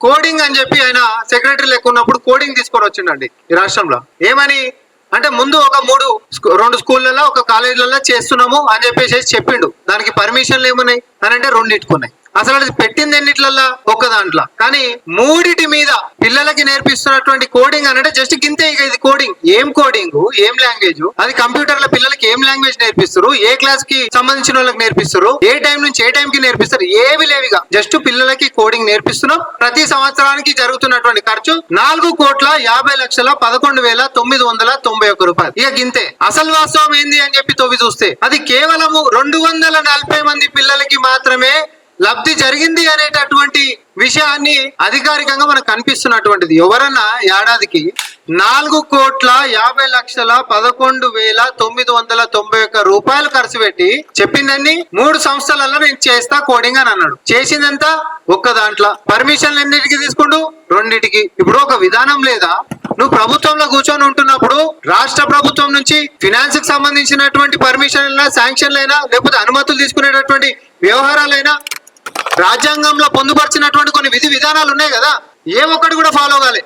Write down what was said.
Coding అని చెప్పి ఆయన సెక్రటరీ లెక్క ఉన్నప్పుడు కోడింగ్ తీసుకొని వచ్చిండండి ఈ రాష్ట్రంలో. ఏమని? అంటే ముందు ఒక మూడు రెండు స్కూళ్ళలో ఒక కాలేజీలలో చేస్తున్నాము అని చెప్పేసి చెప్పిండు. దానికి పర్మిషన్లు ఏమున్నాయి? అని అంటే రెండిట్టుకున్నాయి అసలు అది పెట్టింది ఎన్నిట్లల్లా? ఒక్క దాంట్లో. కానీ మూడిటి మీద పిల్లలకి నేర్పిస్తున్నటువంటి కోడింగ్ అని అంటే జస్ట్ గింతే ఇక ఇది కోడింగ్ ఏం కోడింగ్ ఏం లాంగ్వేజ్ అది కంప్యూటర్ల పిల్లలకి ఏం లాంగ్వేజ్ నేర్పిస్తారు? ఏ క్లాస్కి సంబంధించిన వాళ్ళకి నేర్పిస్తారు? ఏ టైం నుంచి ఏ టైం కి నేర్పిస్తారు? ఏవి లేవిగా జస్ట్ పిల్లలకి కోడింగ్ నేర్పిస్తున్నాం. ప్రతి సంవత్సరానికి జరుగుతున్నటువంటి ఖర్చు నాలుగు కోట్ల యాభై లక్షల పదకొండు వేల తొమ్మిది వందల తొంభై ఒక్క రూపాయలు. ఇక గింతే. అసలు వాస్తవం ఏంది అని చెప్పి తొవి చూస్తే అది కేవలము రెండు వందల నలభై మంది పిల్లలకి మాత్రమే లబ్ధి జరిగింది అనేటటువంటి విషయాన్ని అధికారికంగా మనకు కనిపిస్తున్నటువంటిది. ఎవరన్నా ఏడాదికి నాలుగు కోట్ల యాభై లక్షల పదకొండు వేల తొమ్మిది వందల తొంభై ఒక్క రూపాయలు ఖర్చు పెట్టి చెప్పిందని మూడు సంస్థలలో నేను చేస్తా కోడింగ్ అని అన్నాడు. చేసిందంత ఒక్క దాంట్లో. పర్మిషన్లు ఎన్నిటికి తీసుకుంటూ రెండిటికి. ఇప్పుడు ఒక విధానం లేదా? నువ్వు ప్రభుత్వంలో కూర్చొని ఉంటున్నప్పుడు రాష్ట్ర ప్రభుత్వం నుంచి ఫినాన్స్కి సంబంధించినటువంటి పర్మిషన్లైనా శాంక్షన్లైనా లేకపోతే అనుమతులు తీసుకునేటటువంటి వ్యవహారాలైనా రాజ్యాంగంలో పొందుపరిచినటువంటి కొన్ని విధి విధానాలు ఉన్నాయి కదా ఏ ఒక్కటి కూడా ఫాలో కాలే.